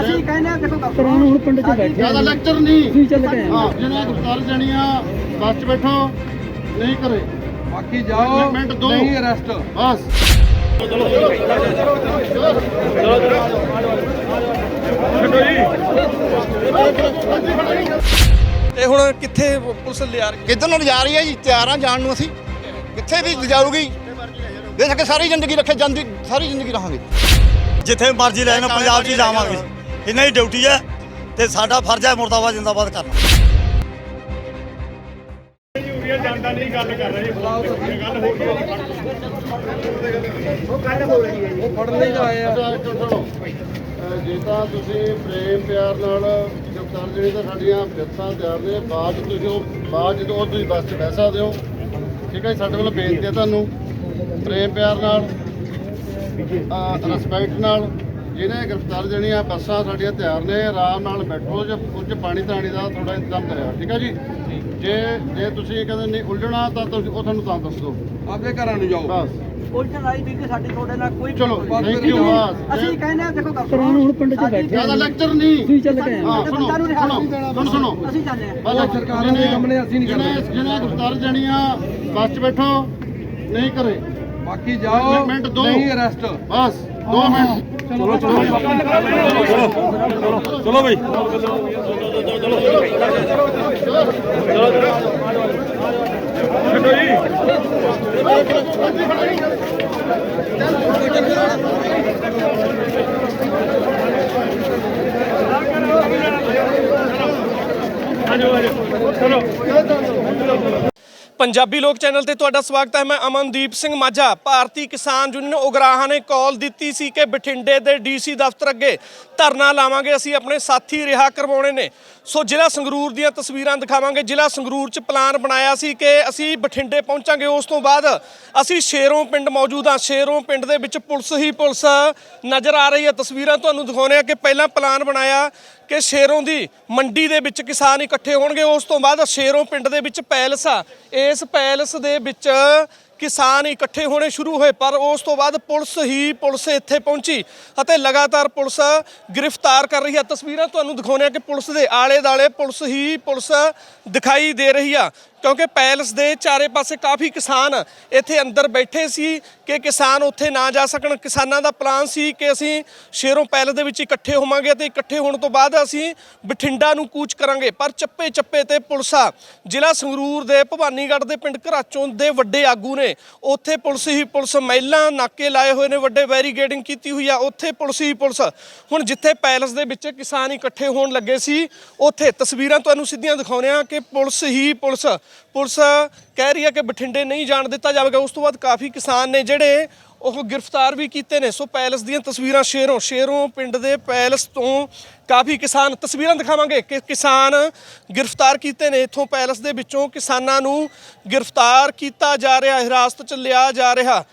ਅਸੀਂ ਕਹਿੰਦੇ ਆ ਦੇਖੋ ਪਰ ਹੁਣ ਹੁਣ ਪਿੰਡ 'ਚ ਬੈਠੇ ਜ਼ਿਆਦਾ ਲੈਕਚਰ ਨਹੀਂ। ਤੁਸੀਂ ਚੱਲ ਕੇ ਹਾਂ। ਜਿਹਨੇ ਗ੍ਰਿਫਤਾਰ ਜਣੀਆਂ ਬੱਸ 'ਚ ਬੈਠੋ ਨਹੀਂ ਕਰੇ। ਬਾਕੀ ਜਾਓ ਮਿੰਟ ਦੋ। ਨਹੀਂ ਅਰੈਸਟ ਬਸ। ਤੇ ਹੁਣ ਕਿੱਥੇ ਪੁਲਿਸ ਲਿਆ ਰਹੀ ਕਿੱਧਰ ਨੂੰ ਜਾ ਰਹੀ ਹੈ ਜੀ? ਤਿਆਰ ਆ ਜਾਣ ਨੂੰ ਅਸੀਂ। ਕਿੱਥੇ ਵੀ ਜਾਊਗੀ? ਦੇ ਸਕੇ ਸਾਰੀ ਜ਼ਿੰਦਗੀ ਰੱਖੇ ਜਾਂਦੀ ਸਾਰੀ ਜ਼ਿੰਦਗੀ ਰਹਾਂਗੇ। ਜਿੱਥੇ ਮਰਜ਼ੀ ਲੈਣ ਪੰਜਾਬ 'ਚ ਜਾਵਾਂਗੇ। ਇਹਨਾਂ ਦੀ ਡਿਊਟੀ ਹੈ ਤੇ ਸਾਡਾ ਫਰਜ਼ ਹੈ ਮੁਰਦਾਬਾਦ ਜਿੰਦਾਬਾਦ ਕਰਨਾ। ਉਹ ਫੜਨ ਲਈ ਆਏ ਆ। ਜੇ ਤਾਂ ਤੁਸੀਂ ਪ੍ਰੇਮ ਪਿਆਰ ਨਾਲ ਗ੍ਰਿਫਤਾਰ ਜਣੀ ਤਾਂ ਸਾਡੀਆਂ ਜੱਥਾਂ ਤਿਆਰ ਨੇ ਬਾਅਦ 'ਚ ਤੁਸੀਂ ਉਹ ਬਾਅਦ ਜਦੋਂ ਉਹ ਤੁਸੀਂ ਬੱਸ 'ਚ ਬਹਿ ਸਕਦੇ ਹੋ। ਠੀਕ ਹੈ ਸਾਡੇ ਵੱਲੋਂ ਬੇਨਤੀ ਹੈ ਤੁਹਾਨੂੰ। ਪ੍ਰੇਮ ਪਿਆਰ ਨਾਲ ਰਿਸਪੈਕਟ ਨਾਲ। ਜਿਹਨੇ ਗ੍ਰਿਫਤਾਰ ਜਣੀਆਂ ਬੱਸਾਂ ਸਾਡੀਆਂ ਤਿਆਰ ਨੇ ਆਰਾਮ ਨਾਲ ਬੈਠੋ ਜੇ ਕੁਝ ਪਾਣੀ ਤਾਣੀ ਦਾ ਥੋੜਾ ਇੰਤਜ਼ਾਮ ਕਰਿਆ। ਠੀਕ ਹੈ ਜੀ? ਜੇ ਜੇ ਤੁਸੀਂ ਕਹਿੰਦੇ ਨਹੀਂ ਉਲਝਣਾ ਤਾਂ ਤੁਸੀਂ ਉਹ ਤੁਹਾਨੂੰ ਤਾਂ ਦੱਸ। ਦਿਓ ਆਪਦੇ ਘਰਾਂ ਨੂੰ ਜਾਓ। ਬਸ। ਉਲਟਣ ਆਈ ਵੀ ਕਿ ਸਾਡੀ ਤੁਹਾਡੇ ਨਾਲ ਕੋਈ ਚਲੋ ਥੈਂਕ ਯੂ ਬਸ। ਅਸੀਂ ਕਹਿੰਦੇ ਆ ਦੇਖੋ ਪਰ ਹੁਣ ਹੁਣ ਪਿੰਡ 'ਚ ਬੈਠੇ ਜ਼ਿਆਦਾ ਲੈਕਚਰ ਨਹੀਂ। ਤੁਸੀਂ ਚੱਲ ਕੇ ਆਏ ਹਾਂ। ਸੁਣੋ ਸੁਣੋ ਸੁਣੋ ਸੁਣੋ। ਅਸੀਂ ਜਾਂਦੇ ਆ ਬਸ ਸਰਕਾਰਾਂ ਦੇ ਕੰਮ ਨੇ ਅਸੀਂ ਨਹੀਂ ਜਿਹਨੇ ਕਰਦੇ ਜਿਹਨੇ ਗ੍ਰਿਫਤਾਰ ਜਣੀਆਂ ਬੱਸ 'ਚ ਬੈਠੋ ਨਹੀਂ ਕਰੇ। ਬਾਕੀ ਜਾਓ। ਨਹੀਂ ਅਰੈਸਟ ਬਸ 2 ਮਿੰਟ। ਚਲੋ ਚਲੋ। ਚਲੋ ਚਲੋ ਬਾਈ। ਚਲੋ। ਪੰਜਾਬੀ ਲੋਕ ਚੈਨਲ ਤੇ ਤੁਹਾਡਾ ਸਵਾਗਤ ਹੈ। ਮੈਂ ਅਮਨਦੀਪ ਸਿੰਘ ਮਾਝਾ। ਭਾਰਤੀ ਕਿਸਾਨ ਯੂਨੀਅਨ ਉਗਰਾਹਾਂ ਨੇ ਕਾਲ ਦਿੱਤੀ ਸੀ ਕਿ ਬਠਿੰਡੇ ਦੇ ਡੀਸੀ ਦਫ਼ਤਰ ਅੱਗੇ ਧਰਨਾ ਲਾਵਾਂਗੇ। ਅਸੀਂ ਆਪਣੇ ਸਾਥੀ ਰਿਹਾ ਕਰਵਾਉਣੇ ਨੇ। ਸੋ ਜ਼ਿਲ੍ਹਾ ਸੰਗਰੂਰ ਦੀਆਂ ਤਸਵੀਰਾਂ ਦਿਖਾਵਾਂਗੇ। ਜ਼ਿਲ੍ਹਾ ਸੰਗਰੂਰ 'ਚ ਪਲਾਨ ਬਣਾਇਆ ਸੀ ਕਿ ਅਸੀਂ ਬਠਿੰਡੇ ਪਹੁੰਚਾਂਗੇ। ਉਸ ਤੋਂ ਬਾਅਦ ਅਸੀਂ ਸ਼ੇਰੋਂ ਪਿੰਡ ਮੌਜੂਦ ਹਾਂ। ਸ਼ੇਰੋਂ ਪਿੰਡ ਦੇ ਵਿੱਚ ਪੁਲਿਸ ਹੀ ਪੁਲਿਸ ਨਜ਼ਰ ਆ ਰਹੀ ਹੈ। ਤਸਵੀਰਾਂ ਤੁਹਾਨੂੰ ਦਿਖਾਉਂਦੇ ਆ ਕਿ ਪਹਿਲਾਂ ਪਲਾਨ ਬਣਾਇਆ ਕਿ ਸ਼ੇਰੋਂ ਦੀ ਮੰਡੀ ਦੇ ਵਿੱਚ ਕਿਸਾਨ ਇਕੱਠੇ ਹੋਣਗੇ। ਉਸ ਤੋਂ ਬਾਅਦ ਸ਼ੇਰੋਂ ਪਿੰਡ ਦੇ ਵਿੱਚ ਪੈਲਸ ਆ। ਇਸ ਪੈਲਸ ਦੇ ਵਿੱਚ ਕਿਸਾਨ ਇਕੱਠੇ ਹੋਣੇ ਸ਼ੁਰੂ ਹੋਏ, ਪਰ ਉਸ ਤੋਂ ਬਾਅਦ ਪੁਲਿਸ ਹੀ ਪੁਲਿਸ ਇੱਥੇ ਪਹੁੰਚੀ ਅਤੇ ਲਗਾਤਾਰ ਪੁਲਿਸ ਗ੍ਰਿਫਤਾਰ ਕਰ ਰਹੀ ਹੈ ਤਸਵੀਰਾਂ ਤੁਹਾਨੂੰ ਦਿਖਾਉਂਦੇ ਆ ਕਿ ਪੁਲਿਸ ਦੇ ਆਲੇ ਦਾਲੇ ਪੁਲਿਸ ਹੀ ਪੁਲਿਸ ਦਿਖਾਈ ਦੇ ਰਹੀ ਆ। ਕਿਉਂਕਿ ਪੈਲਸ ਦੇ ਚਾਰੇ ਪਾਸੇ ਕਾਫੀ ਕਿਸਾਨ ਇੱਥੇ ਅੰਦਰ ਬੈਠੇ ਸੀ ਕਿ ਕਿਸਾਨ ਉੱਥੇ ਨਾ ਜਾ ਸਕਣ। ਕਿਸਾਨਾਂ ਦਾ ਪਲਾਨ ਸੀ ਕਿ ਅਸੀਂ ਸ਼ੇਰੋਂ ਪੈਲਸ ਦੇ ਵਿੱਚ ਇਕੱਠੇ ਹੋਵਾਂਗੇ ਤੇ ਇਕੱਠੇ ਹੋਣ ਤੋਂ ਬਾਅਦ ਅਸੀਂ ਬਠਿੰਡਾ ਨੂੰ ਕੂਚ ਕਰਾਂਗੇ। ਪਰ ਚੱਪੇ ਚੱਪੇ ਤੇ ਪੁਲਿਸਾ ਜ਼ਿਲ੍ਹਾ ਸੰਗਰੂਰ ਦੇ ਭਵਾਨੀਗੜ੍ਹ ਦੇ ਪਿੰਡ ਘਰਾਚੋਂ ਦੇ ਵੱਡੇ ਆਗੂ ਨੇ ਉੱਥੇ ਪੁਲਿਸ ਹੀ ਪੁਲਿਸ ਮਹਿਲਾ ਨਾਕੇ ਲਾਏ ਹੋਏ ਨੇ, ਵੱਡੇ ਬੈਰੀਗੇਡਿੰਗ ਕੀਤੀ ਹੋਈ ਆ। ਉੱਥੇ ਪੁਲਿਸ ਹੀ ਪੁਲਿਸ। ਹੁਣ ਜਿੱਥੇ ਪੈਲਸ ਦੇ ਵਿੱਚ ਕਿਸਾਨ ਇਕੱਠੇ ਹੋਣ ਲੱਗੇ ਸੀ, ਉੱਥੇ ਤਸਵੀਰਾਂ ਤੁਹਾਨੂੰ ਸਿੱਧੀਆਂ ਦਿਖਾਉਂਦੇ ਆ ਕਿ ਪੁਲਿਸ ਹੀ ਪੁਲਿਸ ਪੁਲਿਸ ਕਹਿ ਰਹੀ ਹੈ ਕਿ ਬਠਿੰਡੇ ਨਹੀਂ ਜਾਣ ਦਿੱਤਾ ਜਾਵੇਗਾ। ਉਸ ਤੋਂ ਬਾਅਦ ਕਾਫੀ ਕਿਸਾਨ ਨੇ ਜਿਹੜੇ ਉਹ ਗ੍ਰਿਫਤਾਰ ਵੀ ਕੀਤੇ ਨੇ। ਸੋ ਪੈਲਸ ਦੀਆਂ ਤਸਵੀਰਾਂ ਸ਼ੇਰੋਂ ਸ਼ੇਰੋਂ ਪਿੰਡ ਦੇ ਪੈਲਸ ਤੋਂ ਕਾਫੀ ਕਿਸਾਨ ਤਸਵੀਰਾਂ ਦਿਖਾਵਾਂਗੇ ਕਿ ਕਿਸਾਨ ਗ੍ਰਿਫਤਾਰ ਕੀਤੇ ਨੇ। ਇੱਥੋਂ ਪੈਲਸ ਦੇ ਵਿੱਚੋਂ ਕਿਸਾਨਾਂ ਨੂੰ ਗ੍ਰਿਫਤਾਰ ਕੀਤਾ ਜਾ ਰਿਹਾ ਹਿਰਾਸਤ 'ਚ ਲਿਆ ਜਾ ਰਿਹਾ।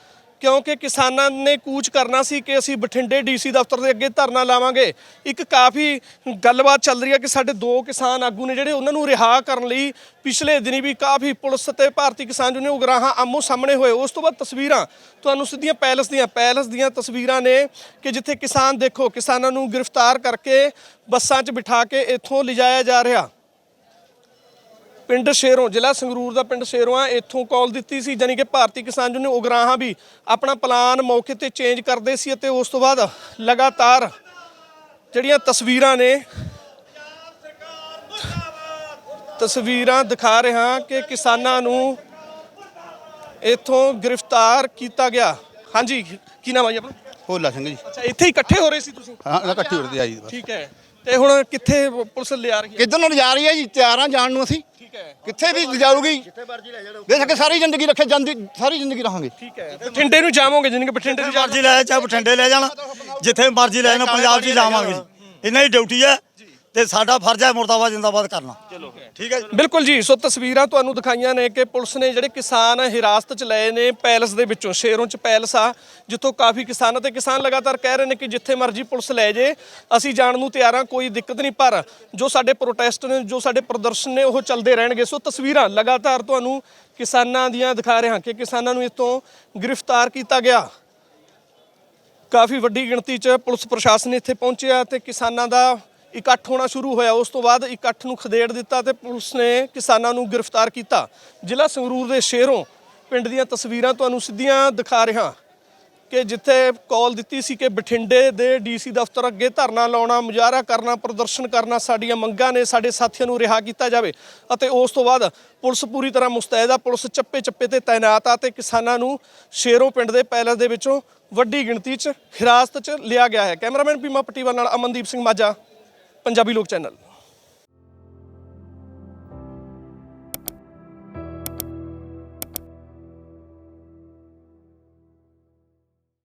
ਕਿਉਂਕਿ ਕਿਸਾਨਾਂ ਨੇ ਕੂਚ ਕਰਨਾ ਸੀ ਕਿ ਅਸੀਂ ਬਠਿੰਡੇ ਡੀਸੀ ਦਫ਼ਤਰ ਦੇ ਅੱਗੇ ਧਰਨਾ ਲਾਵਾਂਗੇ। ਇੱਕ ਕਾਫੀ ਗੱਲਬਾਤ ਚੱਲ ਰਹੀ ਹੈ ਕਿ ਸਾਡੇ ਦੋ ਕਿਸਾਨ ਆਗੂ ਨੇ ਜਿਹੜੇ ਉਹਨਾਂ ਨੂੰ ਰਿਹਾ ਕਰਨ ਲਈ ਪਿਛਲੇ ਦਿਨੀ ਵੀ ਕਾਫੀ ਪੁਲਿਸ ਤੇ ਭਾਰਤੀ ਕਿਸਾਨ ਯੂਨੀਅਨ ਉਗਰਾਹਾਂ ਆਮੋ ਸਾਹਮਣੇ ਹੋਏ। ਉਸ ਤੋਂ ਬਾਅਦ ਤਸਵੀਰਾਂ ਤੁਹਾਨੂੰ ਸਿੱਧੀਆਂ ਪੈਲਸ ਦੀਆਂ ਪੈਲਸ ਦੀਆਂ ਤਸਵੀਰਾਂ ਨੇ ਕਿ ਜਿੱਥੇ ਕਿਸਾਨ ਦੇਖੋ, ਕਿਸਾਨਾਂ ਨੂੰ ਗ੍ਰਿਫਤਾਰ ਕਰਕੇ ਬੱਸਾਂ 'ਚ ਬਿਠਾ ਕੇ ਇੱਥੋਂ ਲਿਜਾਇਆ ਜਾ ਰਿਹਾ। ਪਿੰਡ ਸ਼ੇਰੋਂ ਜ਼ਿਲ੍ਹਾ ਸੰਗਰੂਰ ਦਾ ਪਿੰਡ ਸ਼ੇਰੋਂ ਆ ਇੱਥੋਂ ਕਾਲ ਦਿੱਤੀ ਸੀ ਜਾਨੀ ਕਿ ਭਾਰਤੀ ਕਿਸਾਨ ਯੂਨੀਅਨ ਉਗਰਾਹਾਂ ਵੀ ਆਪਣਾ ਪਲਾਨ ਮੌਕੇ ਤੇ ਚੇਂਜ ਕਰਦੇ ਸੀ ਅਤੇ ਉਸ ਤੋਂ ਬਾਅਦ ਲਗਾਤਾਰ ਜਿਹੜੀਆਂ ਤਸਵੀਰਾਂ ਨੇ ਤਸਵੀਰਾਂ ਦਿਖਾ ਰਿਹਾ ਕਿ ਕਿਸਾਨਾਂ ਨੂੰ ਇੱਥੋਂ ਗ੍ਰਿਫਤਾਰ ਕੀਤਾ ਗਿਆ। ਹਾਂਜੀ ਕੀ ਨਾਮ ਹੈ ਜੀ ਆਪਣਾ? ਹੋਲਾ ਸਿੰਘ ਜੀ। ਅੱਛਾ ਇੱਥੇ ਹੀ ਇਕੱਠੇ ਹੋ ਰਹੇ ਸੀ ਤੁਸੀਂ? ਹਾਂ ਇਕੱਠੀ ਉੜਦੀ ਆਈ ਠੀਕ ਹੈ। ਤੇ ਹੁਣ ਕਿੱਥੇ ਪੁਲਿਸ ਲਿਆ ਰਹੀ ਹੈ? ਕਿੱਧਰ ਨੂੰ ਜਾ ਰਹੀ ਹੈ ਜੀ? ਤਿਆਰ ਆ ਜਾਣ ਨੂੰ ਅਸੀਂ। ਠੀਕ ਹੈ। ਕਿੱਥੇ ਵੀ ਜਾਊਗੀ? ਦੇ ਸਕੇ ਸਾਰੀ ਜ਼ਿੰਦਗੀ ਰੱਖੇ ਜਾਂਦੀ ਸਾਰੀ ਜ਼ਿੰਦਗੀ ਰਹਾਂਗੇ। ਠੀਕ ਹੈ। ਬਠਿੰਡੇ ਨੂੰ ਜਾਵੋਗੇ ਜਾਨੀ ਕਿ ਬਠਿੰਡੇ ਨੂੰ ਜਿੱਥੇ ਮਰਜ਼ੀ ਲੈ ਚਾਹੇ ਬਠਿੰਡੇ ਲੈ ਜਾਣ ਜਿੱਥੇ ਮਰਜ਼ੀ ਲੈਣ ਪੰਜਾਬ 'ਚ ਹੀ ਜਾਵਾਂਗੇ। ਇਹਨਾਂ ਦੀ ਡਿਊਟੀ ਹੈ। ਤੇ ਸਾਡਾ ਫਰਜ਼ ਹੈ ਮੁਰਦਾਬਾਦ ਜਿੰਦਾਬਾਦ ਕਰਨਾ। ਚਲੋ ਠੀਕ ਹੈ ਬਿਲਕੁਲ ਜੀ, ਸੋ ਤਸਵੀਰਾਂ ਤੁਹਾਨੂੰ ਦਿਖਾਈਆਂ ਨੇ ਕਿ ਪੁਲਿਸ ਨੇ ਜਿਹੜੇ ਕਿਸਾਨ ਹਿਰਾਸਤ 'ਚ ਲਏ ਨੇ ਪੈਲਸ ਦੇ ਵਿੱਚੋਂ, ਸ਼ੇਰੋਂ 'ਚ ਪੈਲਸ ਆ, ਜਿੱਥੋਂ ਕਾਫੀ ਕਿਸਾਨ ਅਤੇ ਕਿਸਾਨ ਲਗਾਤਾਰ ਕਹਿ ਰਹੇ ਨੇ ਕਿ ਜਿੱਥੇ ਮਰਜ਼ੀ ਪੁਲਿਸ ਲੈ ਜੇ, ਅਸੀਂ ਜਾਣ ਨੂੰ ਤਿਆਰ ਹਾਂ, ਕੋਈ ਦਿੱਕਤ ਨਹੀਂ, ਪਰ ਜੋ ਸਾਡੇ ਪ੍ਰੋਟੈਸਟ ਨੇ, ਜੋ ਸਾਡੇ ਪ੍ਰਦਰਸ਼ਨ ਨੇ, ਉਹ ਚੱਲਦੇ ਰਹਿਣਗੇ। ਸੋ ਤਸਵੀਰਾਂ ਲਗਾਤਾਰ ਤੁਹਾਨੂੰ ਕਿਸਾਨਾਂ ਦੀਆਂ ਦਿਖਾ ਰਹੇ ਹਾਂ ਕਿ ਕਿਸਾਨਾਂ ਨੂੰ ਇਤੋਂ ਗ੍ਰਿਫਤਾਰ ਕੀਤਾ ਗਿਆ। ਕਾਫੀ ਵੱਡੀ ਗਿਣਤੀ 'ਚ ਪੁਲਿਸ ਪ੍ਰਸ਼ਾਸਨ ਇੱਥੇ ਪਹੁੰਚਿਆ ਤੇ ਕਿਸਾਨਾਂ ਦਾ ਇਕੱਠ ਹੋਣਾ ਸ਼ੁਰੂ ਹੋਇਆ। ਉਸ ਤੋਂ ਬਾਅਦ ਇਕੱਠ ਨੂੰ ਖਦੇੜ ਦਿੱਤਾ ਤੇ ਪੁਲਿਸ ਨੇ ਕਿਸਾਨਾਂ ਨੂੰ ਗ੍ਰਿਫਤਾਰ ਕੀਤਾ। ਜ਼ਿਲ੍ਹਾ ਸੰਗਰੂਰ ਦੇ ਸ਼ੇਰੋਂ ਪਿੰਡ ਦੀਆਂ ਤਸਵੀਰਾਂ ਤੁਹਾਨੂੰ ਸਿੱਧੀਆਂ ਦਿਖਾ ਰਿਹਾ ਕਿ ਜਿੱਥੇ ਕਾਲ ਦਿੱਤੀ ਸੀ ਕਿ ਬਠਿੰਡੇ ਦੇ ਡੀਸੀ ਦਫ਼ਤਰ ਅੱਗੇ ਧਰਨਾ ਲਾਉਣਾ, ਮੁਜ਼ਾਹਰਾ ਕਰਨਾ, ਪ੍ਰਦਰਸ਼ਨ ਕਰਨਾ ਸਾਡੀਆਂ ਮੰਗਾਂ ਨੇ, ਸਾਡੇ ਸਾਥੀਆਂ ਨੂੰ ਰਿਹਾ ਕੀਤਾ ਜਾਵੇ। ਅਤੇ ਉਸ ਤੋਂ ਬਾਅਦ ਪੁਲਿਸ ਪੂਰੀ ਤਰ੍ਹਾਂ ਮੁਸਤੈਦ ਆ। ਪੁਲਿਸ ਚੱਪੇ ਚੱਪੇ ਤੇ ਤਾਇਨਾਤ ਆ ਤੇ ਕਿਸਾਨਾਂ ਨੂੰ ਸ਼ੇਰੋਂ ਪਿੰਡ ਦੇ ਪੈਲਸ ਦੇ ਵਿੱਚੋਂ ਵੱਡੀ ਗਿਣਤੀ 'ਚ ਹਿਰਾਸਤ 'ਚ ਲਿਆ ਗਿਆ ਹੈ। ਕੈਮਰਾਮੈਨ ਪੀਮਾ ਪਟੀਵਾ ਨਾਲ ਅਮਨਦੀਪ ਸਿੰਘ ਮਾਝਾ। ਪੰਜਾਬੀ ਲੋਕ ਚੈਨਲ।